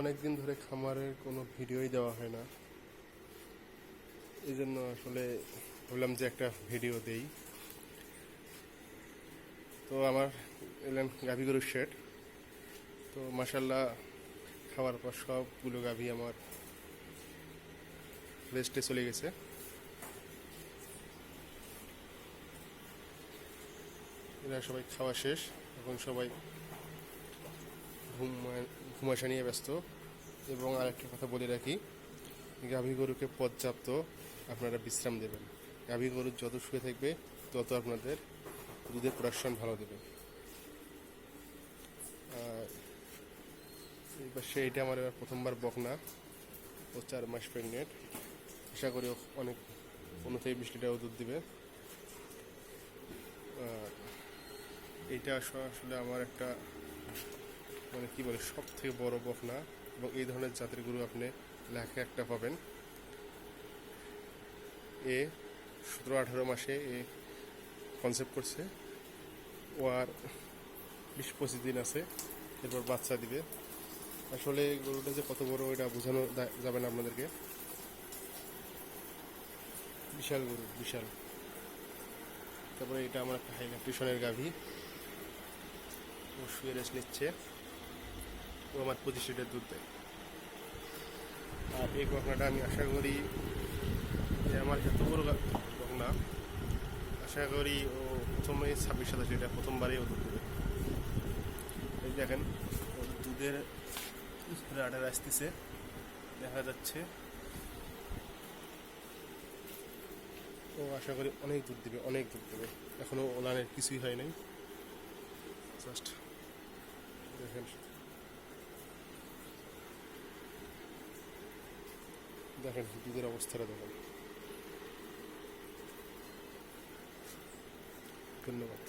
অনেক দিন ধরে খামারের কোনো ভিডিওই দেওয়া হয় না। এই জন্য আসলে ভাবলাম যে একটা ভিডিও দেই। তো আমার এলেন গাভী গরুর শেড। তো মাসাল্লাহ খাওয়ার পর সবগুলো গাভী আমার রেস্টে চলে গেছে। এরা সবাই খাওয়া শেষ। এখন সবাই ঘুম ঘুমাশা নিয়ে ব্যস্ত। এবং আরেকটা কথা বলে রাখি, গাভী গরুকে পর্যাপ্ত আপনারা বিশ্রাম দেবেন। গাভী গরু যত শুয়ে থাকবে, তত আপনাদের দুধের প্রোডাকশন ভালো দেবে। এবার সেইটা আমার এবার প্রথমবার বকনা ও চার মাস প্রেগনেন্ট আশা করি অনেক পনেরো থেকে বিশ লিটারও দুধ দেবে। আস- আসলে আমার একটা মানে কি বলে সব থেকে বড় বকনা এবং এই ধরনের জাতের গরু আপনি লাখে একটা পাবেন। এ সতেরো আঠারো মাসে এ কনসেপ্ট করছে। ও আর বিশ পঁচিশ দিন আছে, এরপর বাচ্চা দিবে। আসলে গরুটা যে কত বড়, এটা বোঝানো যাবে না আপনাদেরকে। বিশাল গরু, বিশাল। তারপরে এটা আমার একটা হাই টিউশনের গাভী। ও শুয়ে রেস্ট নিচ্ছে। ও আমার পঁচিশ লিটার দুধ দেয়। আর এই বকনাটা আমি আশা করি যে আমার এত বড় বকনা, আশা করি ও প্রথমে ছাব্বিশ, সাতাশ লিটার প্রথমবারই ও দুধ দেবে। এই দেখেন, ওর দুধের রাডার আসতেছে, দেখা যাচ্ছে। ও আশা করি অনেক দুধ দেবে, অনেক দুধ দেবে। এখনও ওলানের কিছুই হয় নাই। জাস্ট দেখেন। দেখেন দুধের অবস্থাটা দেখেন ধন্যবাদ।